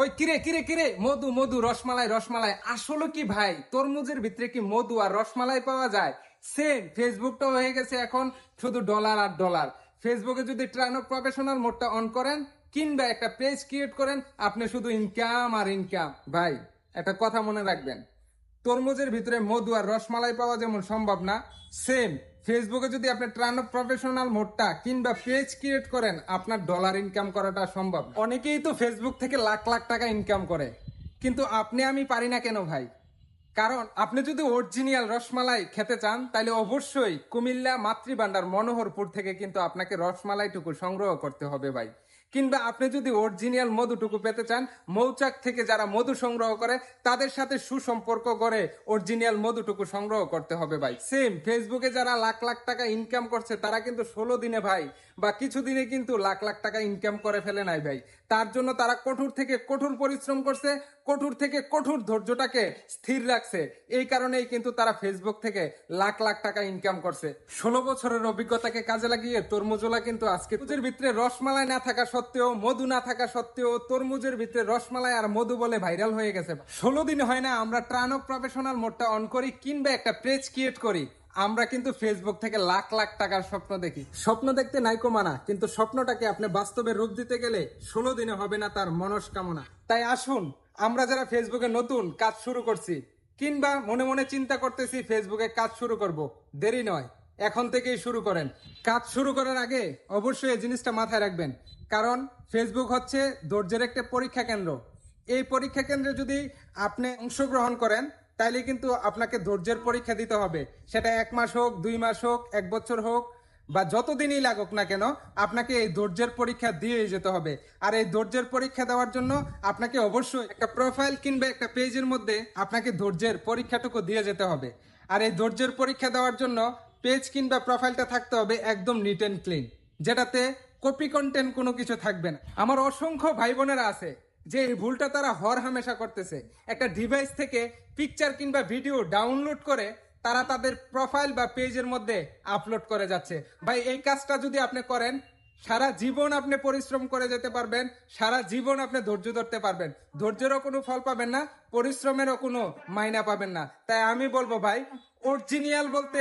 ওই, কিরে কিরে কিরে? মধু মধু, রসমালাই রসমালাই। আসলে কি ভাই? তরমুজের ভিতরে কি মধু আর রসমালাই পাওয়া যায়? সেম ফেসবুকটা হয়ে গেছে এখন শুধু ডলার আর ডলার ফেসবুকে যদি ট্রানো প্রফেশনাল মোডটা অন করেন, কিংবা একটা পেজ ক্রিয়েট করেন, আপনি শুধু ইনকাম আর ইনকাম ভাই, একটা কথা মনে রাখবেন। তরমুজের ভিতরে মধু আর রসমালাই পাওয়া যেমন সম্ভব না সেম ফেসবুকে যদি আপনি ট্রান প্রফেশনাল মোডটা কিংবা পেজ ক্রিয়েট করেন, আপনার ডলার ইনকাম করাটা সম্ভব অনেকেই তো ফেসবুক থেকে লাখ লাখ টাকা ইনকাম করে। কিন্তু আপনি আমি পারি না কেন ভাই? কারণ আপনি যদি অরিজিনাল রসমালাই খেতে চান তাহলে অবশ্যই কুমিল্লা মাতৃভান্ডার মনোহরপুর থেকে কিন্তু আপনাকে রসমালাইটুকু সংগ্রহ করতে হবে ভাই। কিংবা আপনি যদি অরিজিনাল মধুটুকু পেতে চান, মৌচাক থেকে যারা মধু সংগ্রহ করে, তাদের সাথে সুসম্পর্ক করে অরিজিনাল মধুটুকু সংগ্রহ করতে হবে ভাই। সেম ফেসবুকে যারা লাখ লাখ টাকা ইনকাম করছে, তারা কিন্তু ষোলো দিনে ভাই, বা কিছু দিনে কিন্তু লাখ লাখ টাকা ইনকাম করে ফেলে নাই ভাই। তার জন্য তারা কঠোর থেকে কঠোর পরিশ্রম করছে, কঠোর থেকে কঠোর ধৈর্যটাকে স্থির রাখছে। এই কারণেই কিন্তু তারা ফেসবুক থেকে লাখ লাখ টাকা ইনকাম করছে। ষোলো বছরের অভিজ্ঞতাকে কাজে লাগিয়ে তরমুজলা কিন্তু আজকে তরমুজের ভিতরে রসমালাই না থাকা সত্ত্বেও, মধু না থাকা সত্ত্বেও তরমুজের ভিতরে রসমালাই আর মধু বলে ভাইরাল হয়ে গেছে। ষোলো দিন হয় না, আমরা ট্রানক প্রফেশনাল মোডটা অন করি কিংবা একটা পেজ ক্রিয়েট করি। আমরা কিন্তু ফেসবুক থেকে লাখ লাখ টাকার স্বপ্ন দেখি। স্বপ্ন দেখতে নাইকো মানা, কিন্তু স্বপ্নটাকে আপনি বাস্তবে রূপ দিতে গেলে ষোলো দিনে হবে না তার মনস্কামনা। তাই আসুন, আমরা যারা ফেসবুকে নতুন কাজ শুরু করছি কিংবা মনে মনে চিন্তা করতেছি ফেসবুকে কাজ শুরু করব। দেরি নয়, এখন থেকেই শুরু করেন। কাজ শুরু করার আগে অবশ্যই এই জিনিসটা মাথায় রাখবেন, কারণ ফেসবুক হচ্ছে ধৈর্যের একটা পরীক্ষা কেন্দ্র। এই পরীক্ষা কেন্দ্রে যদি আপনি অংশগ্রহণ করেন, তাইলে কিন্তু আপনাকে ধৈর্যের পরীক্ষা দিতে হবে। সেটা এক মাস হোক, দুই মাস হোক, এক বছর হোক বা যতদিনই লাগুক না কেন, আপনাকে এই ধৈর্যের পরীক্ষা দিয়ে যেতে হবে। আর এই ধৈর্যের পরীক্ষা দেওয়ার জন্য আপনাকে অবশ্যই একটা প্রোফাইল কিংবা একটা পেজের মধ্যে আপনাকে ধৈর্যের পরীক্ষাটুকু দিয়ে যেতে হবে। আর এই ধৈর্যের পরীক্ষা দেওয়ার জন্য পেজ কিংবা প্রোফাইলটা থাকতে হবে একদম নিট অ্যান্ড ক্লিন যেটাতে কপি কন্টেন্ট কোনো কিছু থাকবে না। আমার অসংখ্য ভাই বোনেরা আছে, যে এই ভুলটা তারা হর হামেশা করতেছে। একটা ডিভাইস থেকে পিকচার কিংবা ভিডিও ডাউনলোড করে তারা তাদের প্রোফাইল বা পেজের মধ্যে আপলোড করে যাচ্ছে। ভাই, এই কাজটা যদি আপনি করেন, সারা জীবন আপনি পরিশ্রম করে যেতে পারবেন, সারা জীবন আপনি ধৈর্য ধরতে পারবেন। ধৈর্যেরও কোনো ফল পাবেন না, পরিশ্রমেরও কোনো মাইনা পাবেন না। তাই আমি বলব ভাই অরিজিনিয়াল বলতে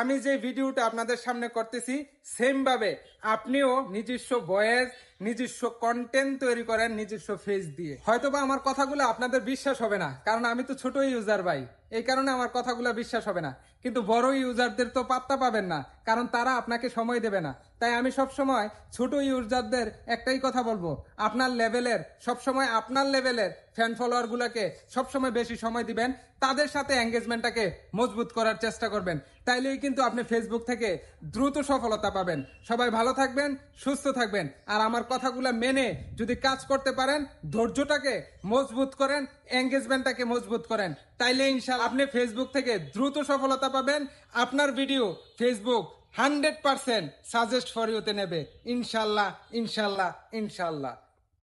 আমি যে ভিডিওটা আপনাদের সামনে করতেছি সেম ভাবে আপনিও নিজস্ব ভয়েস নিজস্ব কন্টেন্ট তৈরি করেন নিজস্ব ফেস দিয়ে। হয়তোবা আমার কথাগুলো আপনাদের বিশ্বাস হবে না, কারণ আমি তো ছোট ইউজার ভাই। এই কারণে আমার কথাগুলো বিশ্বাস হবে না। কিন্তু বড় ইউজারদের তো পাত্তা পাবেন না, কারণ তারা আপনাকে সময় দেবে না। তাই আমি সব সময় ছোট ইউজারদের একটাই কথা বলব, আপনার লেভেলের সব সময় আপনার লেভেলের ফ্যান ফলোয়ার গুলাকে সবসময় বেশি সময় দিবেন, তাদের সাথে এঙ্গেজমেন্টটাকে মজবুত করার চেষ্টা করবেন। তাইলেই কিন্তু আপনি ফেসবুক থেকে দ্রুত সফলতা পাবেন। সবাই ভালো থাকবেন, সুস্থ থাকবেন, আর আমার কথাগুলো মেনে যদি কাজ করতে পারেন, ধৈর্যটাকে মজবুত করেন এঙ্গেজমেন্টটাকে মজবুত করেন, তাইলে ইনশাল আপনি ফেসবুক থেকে দ্রুত সফলতা পাবেন। আপনার video Facebook hundred percent suggest for ইউতে নেবে। ইনশাল্লাহ ইনশাল্লাহ ইনশাল্লাহ